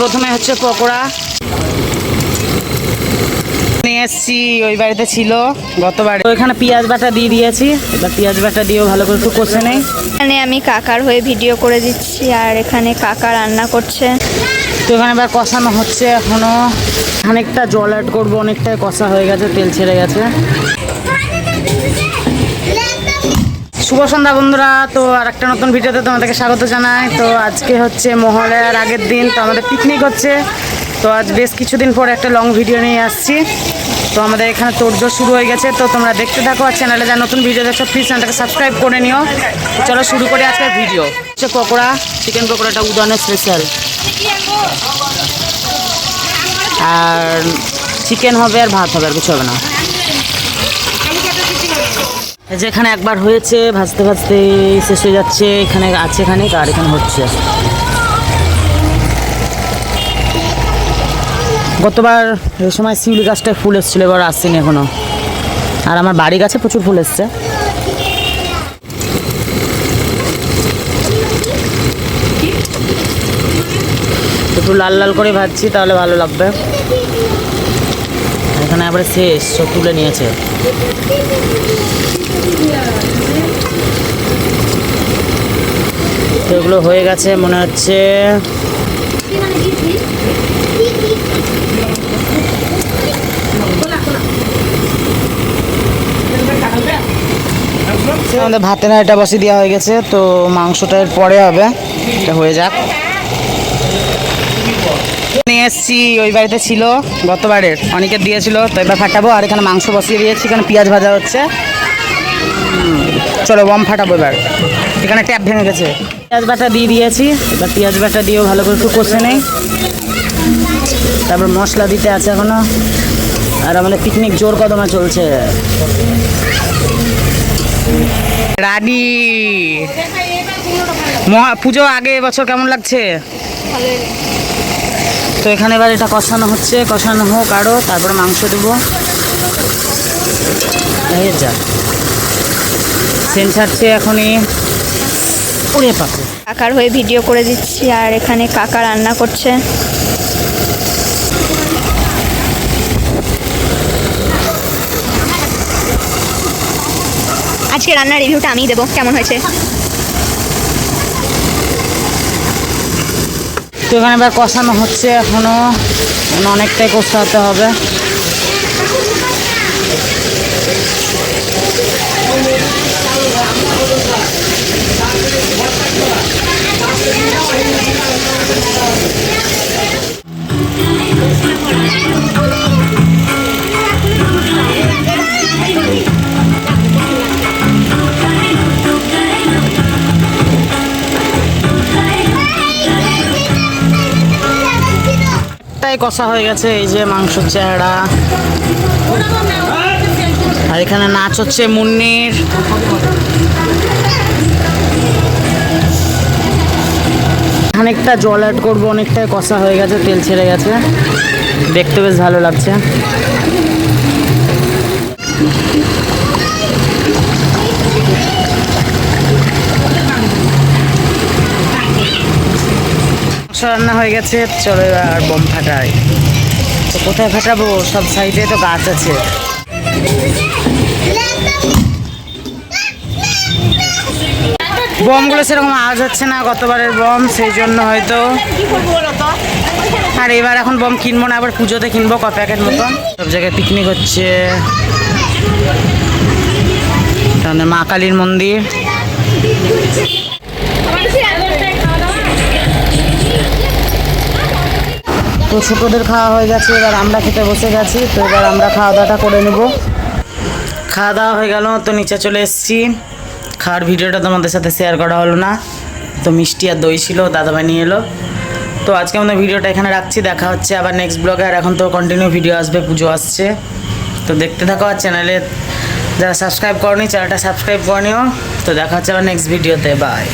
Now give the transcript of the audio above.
প্রথমে হচ্ছে পকোড়া। নিয়ে এসছি ওই বাড়িতে ছিল গতবারে। তো এখানে পেঁয়াজ বাটা দিয়ে দিয়েছি। এবার পেঁয়াজ বাটা দিয়েও ভালো করে একটু কষে নেই। এখানে আমি কাকার হয়ে ভিডিও করে দিচ্ছি আর এখানে কাকা রান্না করছে। তো এখানে এবার কষানো হচ্ছে এখনও। খানিকটা জল অ্যাড করব অনেকটাই কষা হয়ে গেছে তেল ছেড়ে গেছে। শুভ সন্ধ্যা বন্ধুরা। তো আর একটা নতুন ভিডিওতে তোমাদেরকে স্বাগত জানাই। তো আজকে হচ্ছে মহলের আগের দিন, তো আমাদের পিকনিক হচ্ছে। তো আজ বেশ কিছুদিন পর একটা লং ভিডিও নিয়ে আসছি। তো আমাদের এখানে তোড়জোড় শুরু হয়ে গেছে। তো তোমরা দেখতে থাকো আর চ্যানেলে যা নতুন ভিডিও দেখছ প্লিজ চ্যানেলটাকে সাবস্ক্রাইব করে নিও। চলো শুরু করি আজকের ভিডিও হচ্ছে পকোড়া চিকেন পকোড়াটা উদয়নের স্পেশাল আর চিকেন হবে আর ভাত হবে, আর কিছু হবে না। এই যে এখানে একবার হয়েছে, ভাজতে ভাজতে শেষ হয়ে যাচ্ছে, এখানে আছে এখানে আর এখানে হচ্ছে। গতবার এই সময় শিউলি গাছটায় ফুল এসেছিল, এবার আসছেনি এখনও। আর আমার বাড়ি গাছে প্রচুর ফুল এসছে। একটু লাল লাল করে ভাজছি, তাহলে ভালো লাগবে। এখানে আবার শেষ সব তুলে নিয়েছে। এগুলো হয়ে গেছে, মনে হচ্ছে। আমাদের ভাতে না এটা বসে দেওয়া হয়ে গেছে, তো মাংসটা এর পরে হবে, এটা হয়ে যাক। নিয়ে এসছি, ওই বাড়িতে ছিল, গতবারের। অনেকে দিয়েছিল, তো এবার ফাটাবো, আর এখানে মাংস বসিয়ে দিয়েছি, এখানে পেঁয়াজ ভাজা হচ্ছে। চলো, বম ফাটাবো এবার। এখানে ট্যাপ ভেঙে গেছে। পেঁয়াজ বাটা দিয়ে দিয়েছি, এবার পেঁয়াজ বাটা দিয়েও ভালো করে একটু কষে নেই। তারপর মশলা দিতে আছে এখনও। আর আমাদের পিকনিক জোর কদমে চলছে। রানী! পুজো আগে এবছর কেমন লাগছে? তো এখানে এবার এটা কষানো হচ্ছে। কষানো হোক আরও তারপরে মাংস দেবো। এই যা। ছাড়ছে এখনই উড়ে পাবে। কাকার হয়ে ভিডিও করে দিচ্ছি, আর এখানে কাকা রান্না করছে। আজকে রান্নার রিভিউটা আমিই দেবো, কেমন হয়েছে? তো এখানে এবার কষানো হচ্ছে এখনও। অনেকটাই কষাতে হবে। তাই কষা হয়ে গেছে, এই যে মাংসর চেহারা। আর এখানে নাচ হচ্ছে মুন্নির। খানিকটা জল অ্যাড করব, অনেকটাই কষা হয়ে গেছে, তেল ছেড়ে গেছে। দেখতে বেশ ভালো লাগছে। মাংস রান্না হয়ে গেছে। চলো এবার বোম ফাটাই। তো কোথায় ফাটাবো? সব সাইডে তো গাছ আছে। বমগুলো সেরকম আওয়াজ হচ্ছে না, গতবারের বম, সেই জন্য হয়তো। আর এবার এখন বম কিনবো না, আবার পুজোতে কিনবো ক প্যাকেট মতন সব জায়গায় পিকনিক হচ্ছে। মা কালীর মন্দির। তো ছোটোদের খাওয়া হয়ে গেছে, এবার আমরা খেতে বসে গেছি, তো এবার আমরা খাওয়া দাওয়াটা করে নেব। খাওয়া দাওয়া হয়ে গেল, তো নিচে চলে এসেছি। খাওয়ার ভিডিওটা তোমাদের সাথে শেয়ার করা হলো না। তো মিষ্টি আর দই ছিল, দাদাভাই নিয়ে এলো। তো আজকে আমাদের ভিডিওটা এখানে রাখছি, দেখা হচ্ছে আবার নেক্সট ব্লগে আর এখন তো কন্টিনিউ ভিডিও আসবে, পুজো আসছে। তো দেখতে থাকো আর চ্যানেলে যারা সাবস্ক্রাইব করনি, চ্যানেলটা সাবস্ক্রাইব করে নিও। তো দেখা হচ্ছে আবার নেক্সট ভিডিওতে বাই